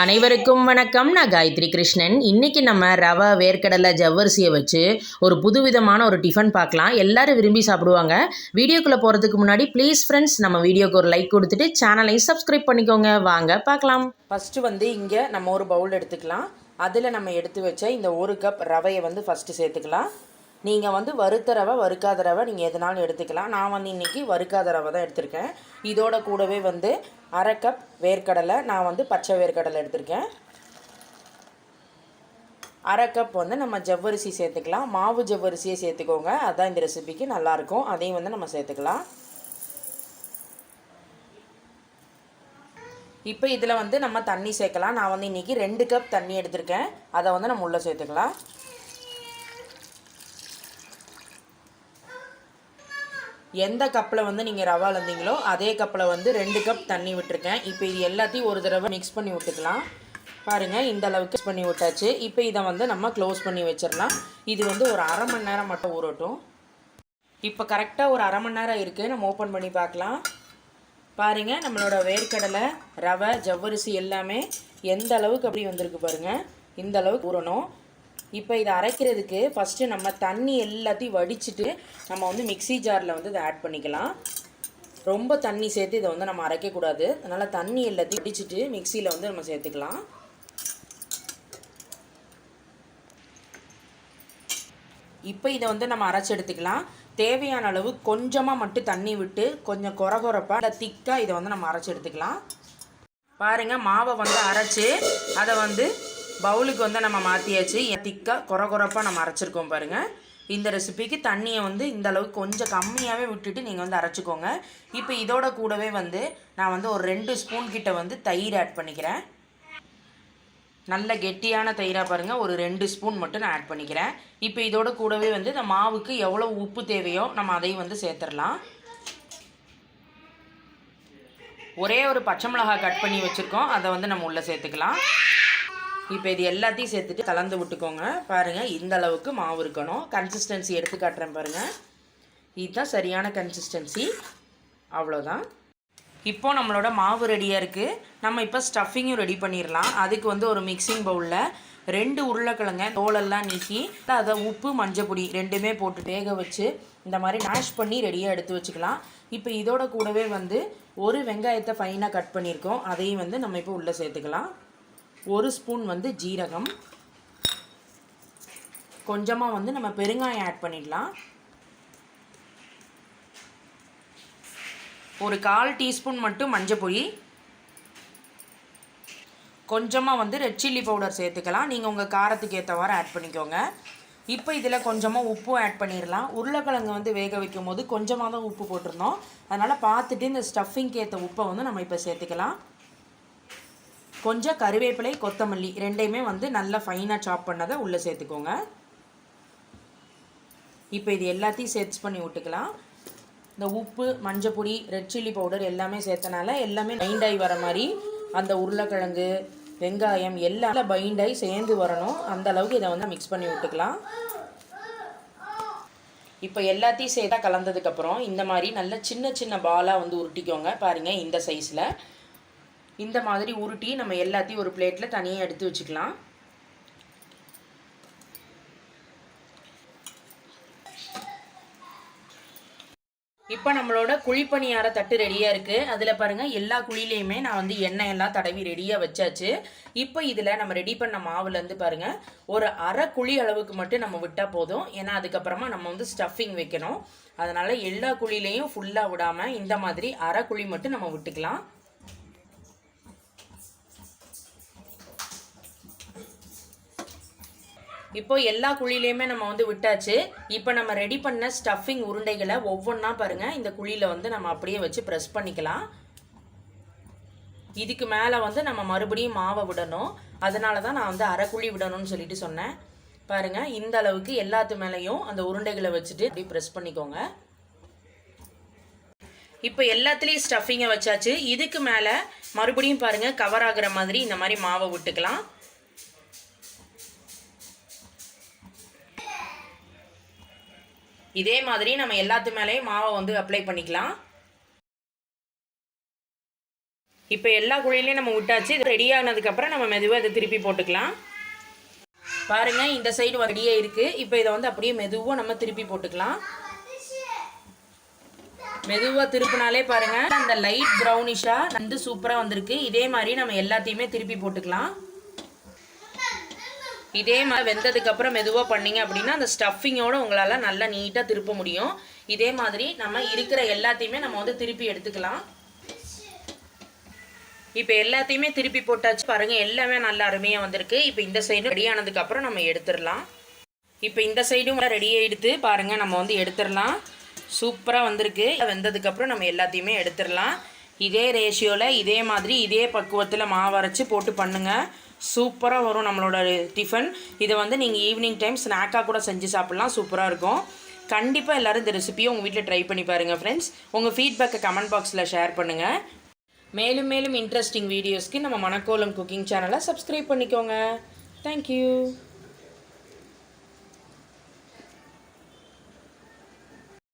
அனைவருக்கும் வணக்கம். நான் காயத்ரி கிருஷ்ணன். இன்னைக்கு நம்ம ரவை வேர்க்கடலை ஜவ்வரிசியை வச்சு ஒரு புதுவிதமான ஒரு டிஃபன் பார்க்கலாம். எல்லாரும் விரும்பி சாப்பிடுவாங்க. வீடியோக்குள்ளே போகிறதுக்கு முன்னாடி ப்ளீஸ் ஃப்ரெண்ட்ஸ் நம்ம வீடியோக்கு ஒரு லைக் கொடுத்துட்டு சேனலையும் சப்ஸ்கிரைப் பண்ணிக்கோங்க. வாங்க பார்க்கலாம். ஃபஸ்ட்டு வந்து இங்கே நம்ம ஒரு பவுல் எடுத்துக்கலாம். அதில் நம்ம எடுத்து வச்ச இந்த ஒரு கப் ரவையை வந்து ஃபஸ்ட்டு சேர்த்துக்கலாம். நீங்கள் வந்து வறுத்த ரவை வறுக்காத ரவை நீங்கள் எதுனாலும் எடுத்துக்கலாம். நான் வந்து இன்றைக்கி வறுக்காத ரவை தான் எடுத்திருக்கேன். இதோட கூடவே வந்து அரை கப் வேர்க்கடலை நான் வந்து பச்சை வேர்க்கடலை எடுத்திருக்கேன். அரை கப் வந்து நம்ம ஜவ்வரிசி சேர்த்துக்கலாம். மாவு ஜவ்வரிசியை சேர்த்துக்கோங்க. அதுதான் இந்த ரெசிபிக்கு நல்லாயிருக்கும். அதையும் வந்து நம்ம சேர்த்துக்கலாம். இப்போ இதில் வந்து நம்ம தண்ணி சேர்க்கலாம். நான் வந்து இன்றைக்கி ரெண்டு கப் தண்ணி எடுத்திருக்கேன். அதை வந்து நம்ம உள்ளே சேர்த்துக்கலாம். எந்த கப்பில் வந்து நீங்கள் ரவா அளந்தீங்களோ அதே கப்பில் வந்து ரெண்டு கப் தண்ணி விட்டுருக்கேன். இப்போ இது எல்லாத்தையும் ஒரு தடவை மிக்ஸ் பண்ணி விட்டுக்கலாம். பாருங்கள் இந்த அளவுக்கு மிக்ஸ் பண்ணி விட்டாச்சு. இப்போ இதை வந்து நம்ம க்ளோஸ் பண்ணி வச்சிடலாம். இது வந்து ஒரு அரை மணி நேரம் மட்டும் ஊறட்டும். இப்போ கரெக்டாக ஒரு அரை மணி நேரம் இருக்குது நம்ம ஓப்பன் பண்ணி பார்க்கலாம். பாருங்கள் நம்மளோட வேர்க்கடலை ரவை ஜவ்வரிசி எல்லாமே எந்த அளவுக்கு அப்படி வந்திருக்கு பாருங்கள் இந்த அளவுக்கு ஊறணும். இப்போ இதை அரைக்கிறதுக்கு ஃபஸ்ட்டு நம்ம தண்ணி எல்லாத்தையும் வடிச்சிட்டு நம்ம வந்து மிக்ஸி ஜாரில் வந்து இதை ஆட் பண்ணிக்கலாம். ரொம்ப தண்ணி சேர்த்து இதை வந்து நம்ம அரைக்கக்கூடாது அதனால் தண்ணி எல்லாத்தையும் வடிச்சிட்டு மிக்சியில் வந்து நம்ம சேர்த்துக்கலாம். இப்போ இதை வந்து நம்ம அரைச்சி எடுத்துக்கலாம். தேவையான அளவு கொஞ்சமாக மட்டும் தண்ணி விட்டு கொஞ்சம் கொர கொரப்பாக இல்லை திக்காக இதை வந்து நம்ம அரைச்சி எடுத்துக்கலாம். பாருங்கள் மாவை வந்து அரைச்சி அதை வந்து பவுலுக்கு வந்து நம்ம மாற்றியாச்சு திக்காக கொர கொரப்பாக நம்ம அரைச்சிருக்கோம் பாருங்கள் இந்த ரெசிபிக்கு தண்ணியை வந்து இந்த அளவுக்கு கொஞ்சம் கம்மியாகவே விட்டுட்டு நீங்கள் வந்து அரைச்சிக்கோங்க. இப்போ இதோட கூடவே வந்து நான் வந்து ஒரு ரெண்டு ஸ்பூன் கிட்ட வந்து தயிர் ஆட் பண்ணிக்கிறேன். நல்ல கெட்டியான தயிராக பாருங்கள் ஒரு ரெண்டு ஸ்பூன் மட்டும் நான் ஆட் பண்ணிக்கிறேன். இப்போ இதோட கூடவே வந்து இந்த மாவுக்கு எவ்வளோ உப்பு தேவையோ நம்ம அதையும் வந்து சேர்த்துடலாம். ஒரே ஒரு பச்சை மிளகாய் கட் பண்ணி வச்சுருக்கோம். அதை வந்து நம்ம உள்ளே சேர்த்துக்கலாம். இப்போ இது எல்லாத்தையும் சேர்த்துட்டு கலந்து விட்டுக்கோங்க. பாருங்கள் இந்த அளவுக்கு மாவு இருக்கணும். கன்சிஸ்டன்சி எடுத்து காட்டுறேன் பாருங்கள் இதுதான் சரியான கன்சிஸ்டன்சி அவ்வளோதான் இப்போ நம்மளோட மாவு ரெடியாக இருக்குது நம்ம இப்போ ஸ்டஃபிங்கும் ரெடி பண்ணிடலாம் அதுக்கு வந்து ஒரு மிக்சிங் பவுலில் ரெண்டு உருளைக்கிழங்க தோலெல்லாம் நீக்கி அதை உப்பு மஞ்சப்பொடி ரெண்டுமே போட்டு வேக வச்சு இந்த மாதிரி மேஷ் பண்ணி ரெடியாக எடுத்து வச்சுக்கலாம். இப்போ இதோட கூடவே வந்து ஒரு வெங்காயத்தை ஃபைனாக கட் பண்ணியிருக்கோம் அதையும் வந்து நம்ம இப்போ உள்ளே சேர்த்துக்கலாம். ஒரு ஸ்பூன் வந்து ஜீரகம். கொஞ்சமாக வந்து நம்ம பெருங்காயம் ஆட் பண்ணிடலாம். ஒரு கால் டீஸ்பூன் மட்டும் மஞ்சப்பொடி கொஞ்சமாக வந்து ரெட் சில்லி பவுடர் சேர்த்துக்கலாம். நீங்கள் உங்கள் காரத்துக்கு ஏற்றவாறு ஆட் பண்ணிக்கோங்க. இப்போ இதில் கொஞ்சமாக உப்பும் ஆட் பண்ணிடலாம். உருளைக்கிழங்கு வந்து வேக வைக்கும் போது கொஞ்சமாக தான் உப்பு போட்டிருந்தோம். அதனால் பார்த்துட்டு இந்த ஸ்டஃபிங்க்கு ஏற்ற உப்பை வந்து நம்ம இப்போ சேர்த்துக்கலாம். கொஞ்சம் கருவேப்பிலை கொத்தமல்லி ரெண்டையுமே வந்து நல்லா ஃபைனாக சாப் பண்ணதை உள்ளே சேர்த்துக்கோங்க. இப்போ இது எல்லாத்தையும் சேர்த்து பண்ணி விட்டுக்கலாம். இந்த உப்பு மஞ்சப்பொடி ரெட் சில்லி பவுடர் எல்லாமே சேர்த்தனால எல்லாமே பைண்டாகி வர மாதிரி அந்த உருளைக்கிழங்கு வெங்காயம் எல்லாம் பைண்டாகி சேர்ந்து வரணும். அந்த அளவுக்கு இதை வந்து மிக்ஸ் பண்ணி விட்டுக்கலாம். இப்போ எல்லாத்தையும் சேர்த்தா கலந்ததுக்கப்புறம் இந்த மாதிரி நல்ல சின்ன சின்ன பாலாக வந்து உருட்டிக்கோங்க. பாருங்கள் இந்த சைஸில் இந்த மாதிரி உருட்டி நம்ம எல்லாத்தையும் ஒரு பிளேட்டில் தனியாக எடுத்து வச்சுக்கலாம். இப்போ நம்மளோட குழிப்பணியார தட்டு ரெடியாக இருக்குது அதில் பாருங்கள் எல்லா குழிலையுமே நான் வந்து எண்ணெய் எல்லாம் தடவி ரெடியாக வச்சாச்சு. இப்போ இதில் நம்ம ரெடி பண்ண மாவுலேருந்து பாருங்கள் ஒரு அரை குழி அளவுக்கு மட்டும் நம்ம விட்டால் போதும். ஏன்னா அதுக்கப்புறமா நம்ம வந்து ஸ்டஃபிங் வைக்கணும். அதனால் எல்லா குழிலையும் ஃபுல்லாக விடாமல் இந்த மாதிரி அரை குழி மட்டும் நம்ம விட்டுக்கலாம். இப்போ எல்லா குழியிலையுமே நம்ம வந்து விட்டாச்சு. இப்போ நம்ம ரெடி பண்ண ஸ்டஃபிங் உருண்டைகளை ஒவ்வொன்றா பாருங்கள் இந்த குழியில் வந்து நம்ம அப்படியே வச்சு ப்ரெஸ் பண்ணிக்கலாம். இதுக்கு மேலே வந்து நம்ம மறுபடியும் மாவை விடணும். அதனால தான் நான் வந்து அரை குழி விடணும்னு சொல்லிட்டு சொன்னேன். பாருங்கள் இந்த அளவுக்கு எல்லாத்து மேலேயும் அந்த உருண்டைகளை வச்சுட்டு அப்படி ப்ரெஸ் பண்ணிக்கோங்க. இப்போ எல்லாத்துலேயும் ஸ்டஃபிங்கை வச்சாச்சு. இதுக்கு மேலே மறுபடியும் பாருங்கள் கவர் ஆகுற மாதிரி இந்த மாதிரி மாவை விட்டுக்கலாம். இதே மாதிரி நம்ம எல்லாத்து மேலேயும் மாவை வந்து அப்ளை பண்ணிக்கலாம். இப்போ எல்லா குழியிலையும் நம்ம விட்டாச்சு இது ரெடி ஆனதுக்கப்புறம் நம்ம மெதுவாக இதை திருப்பி போட்டுக்கலாம். பாருங்கள் இந்த சைடு ரெடியாக இருக்குது இப்போ இதை வந்து அப்படியே மெதுவாக நம்ம திருப்பி போட்டுக்கலாம். மெதுவாக திருப்பினாலே பாருங்கள் அந்த லைட் ப்ரௌனிஷாக வந்து சூப்பராக வந்திருக்கு. இதே மாதிரி நம்ம எல்லாத்தையுமே திருப்பி போட்டுக்கலாம். இதே மாதிரி வெந்ததுக்கப்புறம் மெதுவாக பண்ணீங்க அப்படின்னா அந்த ஸ்டஃபிங்கோட உங்களால் நல்லா நீட்டாக திருப்ப முடியும். இதே மாதிரி நம்ம இருக்கிற எல்லாத்தையுமே நம்ம வந்து திருப்பி எடுத்துக்கலாம். இப்போ எல்லாத்தையுமே திருப்பி போட்டாச்சு. பாருங்கள் எல்லாமே நல்லா அருமையாக வந்திருக்கு. இப்போ இந்த சைடு ரெடி ஆனதுக்கப்புறம் நம்ம எடுத்துடலாம். இப்போ இந்த சைடும் ரெடி ஆகிடுத்து பாருங்கள் நம்ம வந்து எடுத்துடலாம். சூப்பராக வந்திருக்கு. வெந்ததுக்கப்புறம் நம்ம எல்லாத்தையுமே எடுத்துடலாம். இதே ரேஷியோவில் இதே மாதிரி இதே பக்குவத்தில் மாவு அரைச்சி போட்டு பண்ணுங்கள் சூப்பராக வரும் நம்மளோட டிஃபன் இதை வந்து நீங்கள் ஈவினிங் டைம் ஸ்நாக்காக கூட செஞ்சு சாப்பிட்லாம். சூப்பராக இருக்கும். கண்டிப்பாக எல்லோரும் இந்த ரெசிபியை உங்கள் வீட்டில் ட்ரை பண்ணி பாருங்கள் ஃப்ரெண்ட்ஸ் உங்கள் ஃபீட்பேக்கை கமெண்ட் பாக்ஸில் ஷேர் பண்ணுங்கள் மேலும் மேலும் இன்ட்ரெஸ்டிங் வீடியோஸ்க்கு நம்ம மணக்கோலம் குக்கிங் சேனலை சப்ஸ்கிரைப் பண்ணிக்கோங்க. Thank you